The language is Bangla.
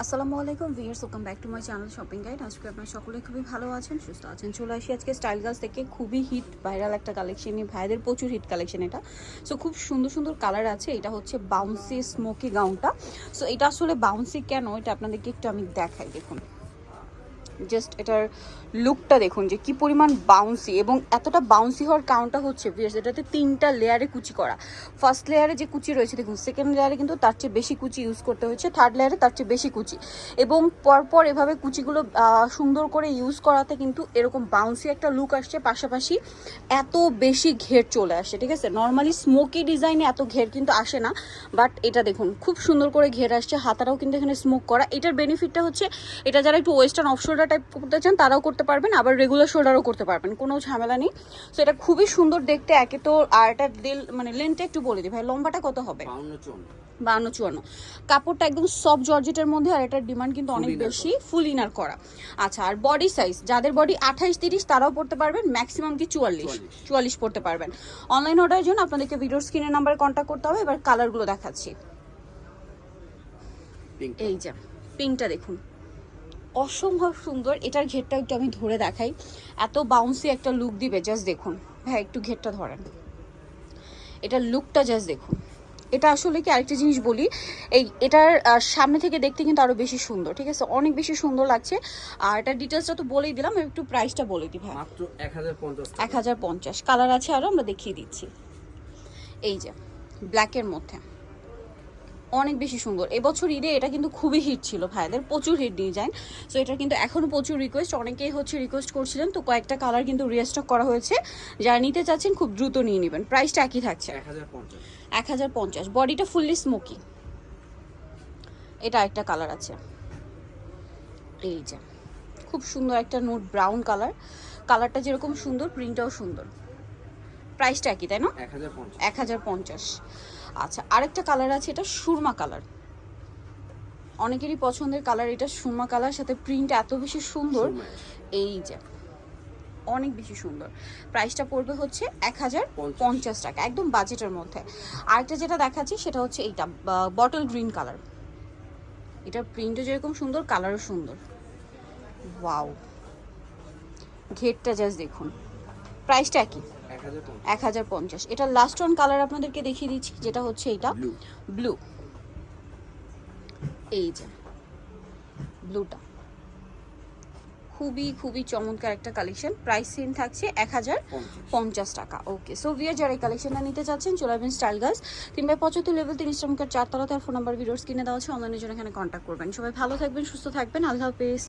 আসসালামু আলাইকুম viewers welcome back to my channel shopping guide. আজকে আপনার সকলে খুবই ভালো আছেন, সুস্থ আছেন, চলে আসি আজকে স্টাইল গার্লস থেকে। খুবই হিট, ভাইরাল একটা কালেকশন ভাইদের প্রচুর হিট কালেকশন এটা। সো খুব সুন্দর সুন্দর কালার আছে, এটা হচ্ছে বাউন্সি স্মোকি গাউনটা সো এটা আসলে বাউন্সি কেন? এটা আপনাদেরকে একটু আমি দেখাই, দেখুন। জাস্ট এটার লুকটা দেখুন যে কি পরিমাণ বাউন্সি এবং এতটা বাউন্সি হওয়ার কারণটা হচ্ছে ভিউয়ার্স এটাতে তিনটা লেয়ারে কুচি করা। ফার্স্ট লেয়ারে যে কুচি রয়েছে, দেখুন সেকেন্ড লেয়ারে কিন্তু তার চেয়ে বেশি কুচি ইউজ করতে হয়েছে থার্ড লেয়ারে তার চেয়ে বেশি কুচি। এবং পরপর এভাবে কুচিগুলো সুন্দর করে ইউজ করাতে কিন্তু এরকম বাউন্সি একটা লুক আসছে, পাশাপাশি এত বেশি ঘের চলে আসে ঠিক আছে? নর্মালি স্মোকি ডিজাইনে এত ঘের কিন্তু আসে না বাট এটা দেখুন, খুব সুন্দর করে ঘের আসছে, হাতাটাও কিন্তু এখানে স্মোক করা। এটার বেনিফিটটা হচ্ছে, এটা যারা একটু ওয়েস্টার্ন অফ শোল্ডার টাইপ করতে চান তারাও করতে পারবেন আবার রেগুলার শোল্ডারও করতে পারবেন কোনো ঝামেলা নেই। সো এটা খুবই সুন্দর দেখতে একে তো আর এটা দিল মানে লেন্থটা একটু বলে দিই ভাই লম্বাটা কত হবে? বাউন্ন চুয়ান্ন। কাপড়টা একদম সফট জর্জেটের মধ্যে আর এটার ডিমান্ড কিন্তু অনেক বেশি ফুল ইনার করা। আচ্ছা আর বডি সাইজ যাদের বডি আঠাইশ তিরিশ তারাও পড়তে পারবেন ম্যাক্সিমাম কি চুয়াল্লিশ? চুয়াল্লিশ। চুয়াল্লিশ পড়তে পারবেন। অনলাইন অর্ডারের জন্য আপনাদেরকে ভিডিওর স্ক্রিনের নাম্বারে কন্ট্যাক্ট করতে হবে এবার কালারগুলো দেখাচ্ছি। এই যে পিঙ্কটা দেখুন। অসম্ভব সুন্দর। এটার ঘেরটা একটু আমি ধরে দেখাই। এত বাউন্সি একটা লুক দিবে জাস্ট দেখুন। ভাই একটু ঘেরটা ধরেন। এটার লুকটা জাস্ট দেখুন। এটা আসলে কি আরেকটা জিনিস বলি এই এটার সামনে থেকে দেখতে কিন্তু আরও বেশি সুন্দর ঠিক আছে? অনেক বেশি সুন্দর লাগছে। আর এটার ডিটেলসটা তো বলেই দিলাম একটু প্রাইসটা বলে দিই ভাই। মাত্র এক হাজার এক হাজার পঞ্চাশ। কালার আছে আরও আমরা দেখিয়ে দিচ্ছি। এই যে ব্ল্যাকের মধ্যে। অনেক বেশি সুন্দর। এবছর ঈদে এটা কিন্তু খুবই হিট ছিল ভাইদের প্রচুর হিট ডিজাইন সো এটা কিন্তু এখনও প্রচুর রিকোয়েস্ট অনেকেই হচ্ছে রিকোয়েস্ট করছিলেন তো কয়েকটা কালার কিন্তু রিস্টক করা হয়েছে। যারা নিতে চাচ্ছেন খুব দ্রুত নিয়ে নেবেন। প্রাইসটা একই থাকছে। এক হাজার পঞ্চাশ। বডিটা ফুললি স্মোকি এটা একটা কালার আছে। এই যে খুব সুন্দর একটা নোট ব্রাউন কালার কালারটা যেরকম সুন্দর প্রিন্টটাও সুন্দর। প্রাইসটা একই তাই না? এক হাজার পঞ্চাশ। আচ্ছা আরেকটা কালার আছে এটা সুরমা কালার অনেকেরই পছন্দের কালার এটা সুরমা কালার সাথে প্রিন্ট এত বেশি সুন্দর। এই যে অনেক বেশি সুন্দর। প্রাইসটা পড়বে হচ্ছে এক হাজার পঞ্চাশ। টাকা একদম বাজেটের মধ্যে। আরেকটা যেটা দেখাচ্ছি সেটা হচ্ছে এইটা বটল গ্রিন কালার এটার প্রিন্টও যেরকম সুন্দর কালারও সুন্দর। ওয়াও ঘেরটা জাস্ট দেখুন। প্রাইসটা একই। এক হাজার পঞ্চাশ। এটা লাস্ট ওয়ান কালার আপনাদেরকে দেখিয়ে দিচ্ছি যেটা হচ্ছে এটা ব্লু এই যে ব্লুটা খুবই খুবই চমৎকার একটা কালেকশন প্রাইস সেম থাকছে এক হাজার পঞ্চাশ। টাকা। ওকে সো ভিয়ার যারা এই কালেকশনটা নিতে চাচ্ছেন চলে আসবেন স্টাইল গার্লস তিন বাই পঁচাত্তর লেভেল তিন ইস্টামকার চারতলা তার ফোন নাম্বার ভিডিওস কিনে দেওয়া আছে অনলাইনের জন্য এখানে কন্ট্যাক্ট করবেন। সবাই ভালো থাকবেন সুস্থ থাকবেন। আল্লাহ হাফেজ।